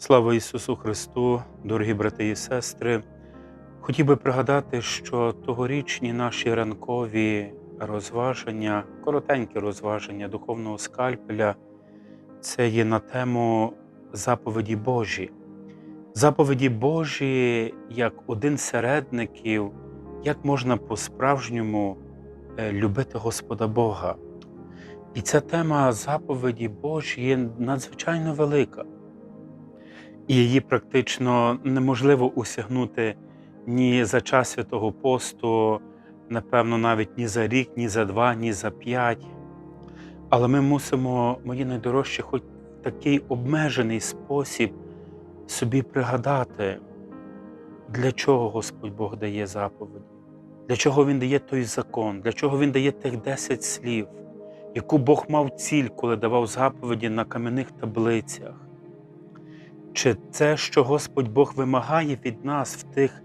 Слава Ісусу Христу, дорогі брати і сестри. Хотів би пригадати, що тогорічні наші ранкові розваження, коротенькі розваження духовного скальпеля, це є на тему заповіді Божі. Заповіді Божі як один середників, як можна по-справжньому е, любити Господа Бога. І ця тема заповіді Божі є надзвичайно велика. І її практично неможливо усягнути ні за час святого посту, напевно, навіть ні за рік, ні за два, ні за п'ять. Але ми мусимо, мої найдорожчі, хоч такий обмежений спосіб собі пригадати, для чого Господь Бог дає заповіді, для чого Він дає той закон, для чого Він дає тих десять слів, яку Бог мав ціль, коли давав заповіді на кам'яних таблицях. Чи це, що Господь Бог вимагає від нас в тих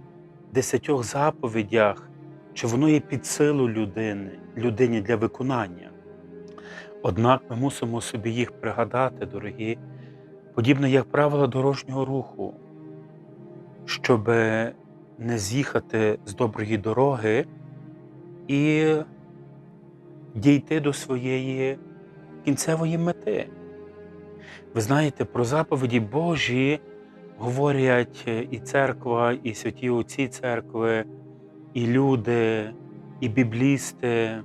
десятьох заповідях, чи воно є під силу людини, людині для виконання? Однак ми мусимо собі їх пригадати, дорогі, подібно як правила дорожнього руху, щоб не з'їхати з доброї дороги і дійти до своєї кінцевої мети. Ви знаєте, про заповіді Божі говорять і церква, і святі отці церкви, і люди, і біблісти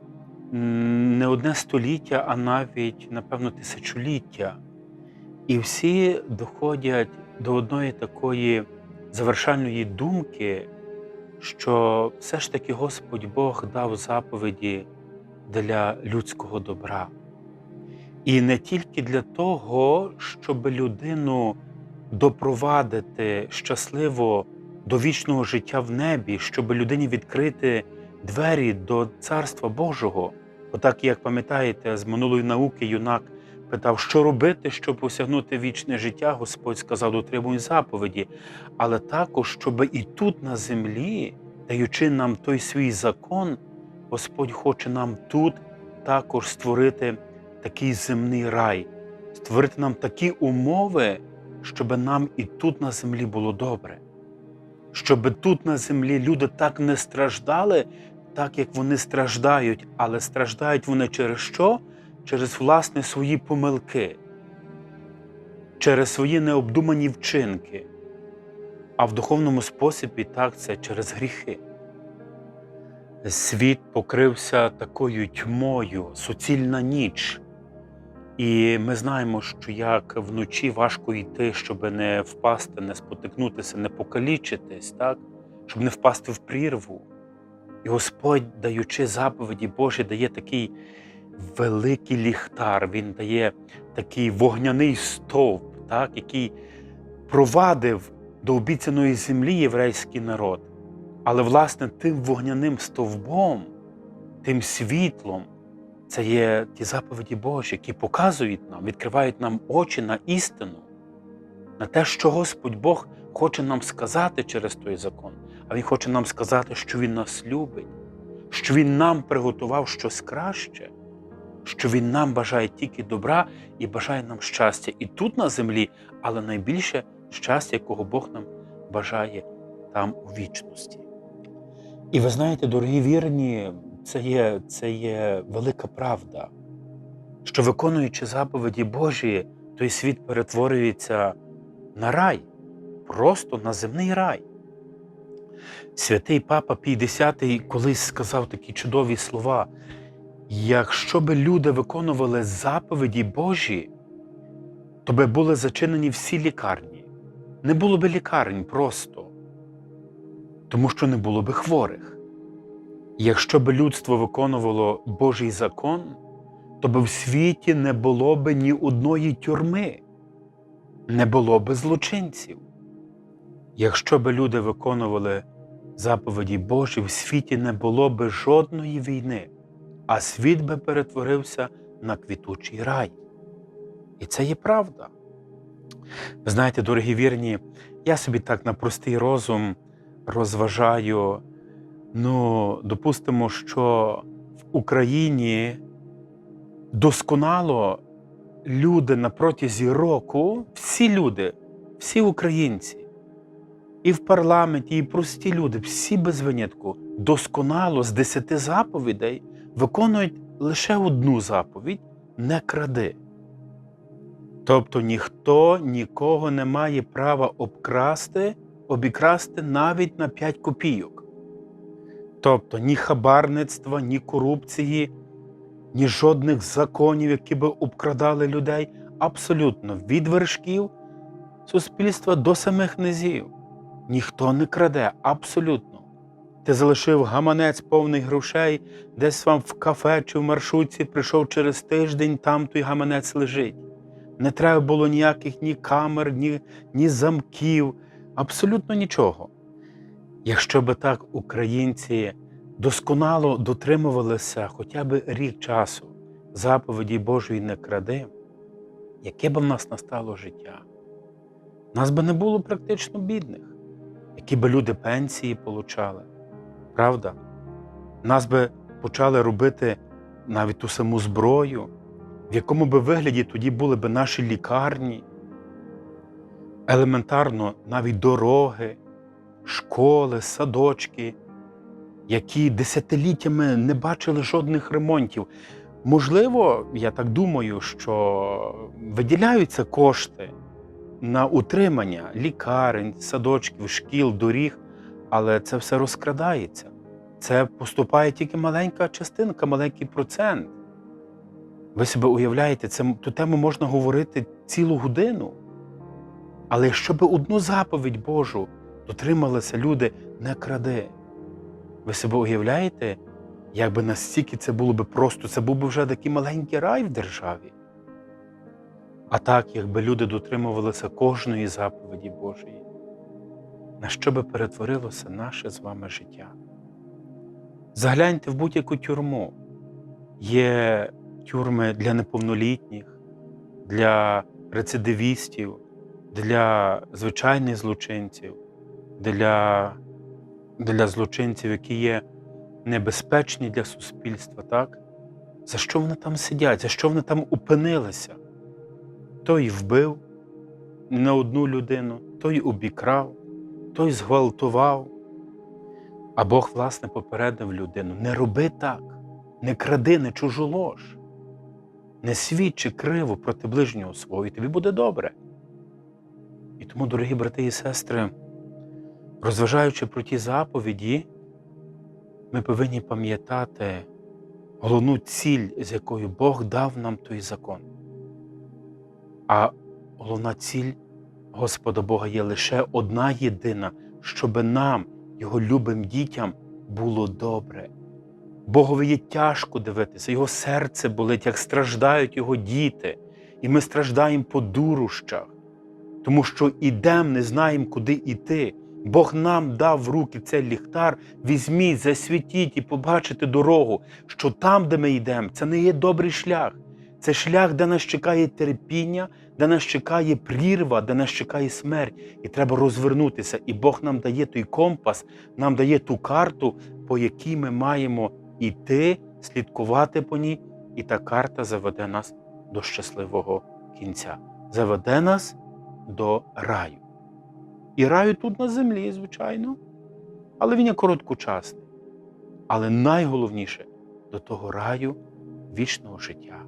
не одне століття, а навіть, напевно, тисячоліття. І всі доходять до одної такої завершальної думки, що все ж таки Господь Бог дав заповіді для людського добра. І не тільки для того, щоб людину допровадити щасливо до вічного життя в небі, щоб людині відкрити двері до Царства Божого. Отак, як пам'ятаєте, з минулої науки юнак питав, що робити, щоб осягнути вічне життя, Господь сказав, дотримуй заповіді, але також, щоб і тут на землі, даючи нам той свій закон, Господь хоче нам тут також створити такий земний рай, створити нам такі умови, щоб нам і тут на землі було добре, щоб тут на землі люди так не страждали, так як вони страждають, але страждають вони через що? Через власне свої помилки, через свої необдумані вчинки. А в духовному способі так це через гріхи. Світ покрився такою тьмою, суцільна ніч. І ми знаємо, що як вночі важко йти, щоб не впасти, не спотикнутися, не покалічитись, так? щоб не впасти в прірву. І Господь, даючи заповіді Божі, дає такий великий ліхтар, Він дає такий вогняний стовп, так? який провадив до обіцяної землі єврейський народ. Але, власне, тим вогняним стовбом, тим світлом, це є ті заповіді Божі, які показують нам, відкривають нам очі на істину, на те, що Господь Бог хоче нам сказати через той закон. А Він хоче нам сказати, що Він нас любить, що Він нам приготував щось краще, що Він нам бажає тільки добра і бажає нам щастя і тут на землі, але найбільше щастя, якого Бог нам бажає там у вічності. І ви знаєте, дорогі вірні, це є, це є велика правда, що виконуючи заповіді Божі, той світ перетворюється на рай, просто на земний рай. Святий Папа Пій X колись сказав такі чудові слова: якщо би люди виконували заповіді Божі, то би були зачинені всі лікарні. Не було би лікарень просто, тому що не було би хворих. Якщо б людство виконувало Божий закон, то би в світі не було б ні одної тюрми, не було б злочинців. Якщо б люди виконували заповіді Божі, в світі не було б жодної війни, а світ би перетворився на квітучий рай. І це є правда. Ви знаєте, дорогі вірні, я собі так на простий розум розважаю. Ну, допустимо, що в Україні досконало люди на протязі року, всі люди всі українці, і в парламенті, і прості люди, всі без винятку, досконало з десяти заповідей виконують лише одну заповідь не кради. Тобто ніхто нікого не має права обкрасти, обікрасти навіть на 5 копійок. Тобто ні хабарництва, ні корупції, ні жодних законів, які би обкрадали людей, абсолютно від вершків суспільства до самих низів. Ніхто не краде, абсолютно. Ти залишив гаманець повний грошей, десь вам в кафе чи в маршрутці прийшов через тиждень, там той гаманець лежить. Не треба було ніяких ні камер, ні, ні замків, абсолютно нічого. Якщо би так українці досконало дотримувалися хоча б рік часу заповіді Божої не кради, яке б в нас настало життя? Нас би не було практично бідних, які би люди пенсії получали. Правда? Нас би почали робити навіть ту саму зброю, в якому би вигляді тоді були б наші лікарні, елементарно навіть дороги, школи, садочки, які десятиліттями не бачили жодних ремонтів. Можливо, я так думаю, що виділяються кошти на утримання лікарень, садочків, шкіл, доріг, але це все розкрадається. Це поступає тільки маленька частинка, маленький процент. Ви себе уявляєте, це, ту тему можна говорити цілу годину. Але якщо би одну заповідь Божу дотрималися люди, не кради. Ви себе уявляєте, якби настільки це було би просто, це був би вже такий маленький рай в державі. А так, якби люди дотримувалися кожної заповіді Божої, на що би перетворилося наше з вами життя? Загляньте в будь-яку тюрму. Є тюрми для неповнолітніх, для рецидивістів, для звичайних злочинців, для, для злочинців, які є небезпечні для суспільства, так? За що вони там сидять? За що вони там опинилися? Той вбив не одну людину, той обікрав, той зґвалтував. А Бог, власне, попередив людину: не роби так, не кради, не чужу лож, не свідчи криво проти ближнього свого, і тобі буде добре. І тому, дорогі брати і сестри, розважаючи про ті заповіді, ми повинні пам'ятати головну ціль, з якою Бог дав нам той закон. А головна ціль Господа Бога є лише одна єдина, щоб нам, Його любим дітям, було добре. Богові є тяжко дивитися, Його серце болить, як страждають Його діти, і ми страждаємо по дурощах, тому що ідемо, не знаємо, куди йти. Бог нам дав в руки цей ліхтар, візьміть, засвітіть і побачите дорогу, що там, де ми йдемо, це не є добрий шлях. Це шлях, де нас чекає терпіння, де нас чекає прірва, де нас чекає смерть. І треба розвернутися. І Бог нам дає той компас, нам дає ту карту, по якій ми маємо йти, слідкувати по ній, і та карта заведе нас до щасливого кінця. Заведе нас до раю. І раю тут на землі, звичайно, але він є короткочасний. Але найголовніше до того раю вічного життя.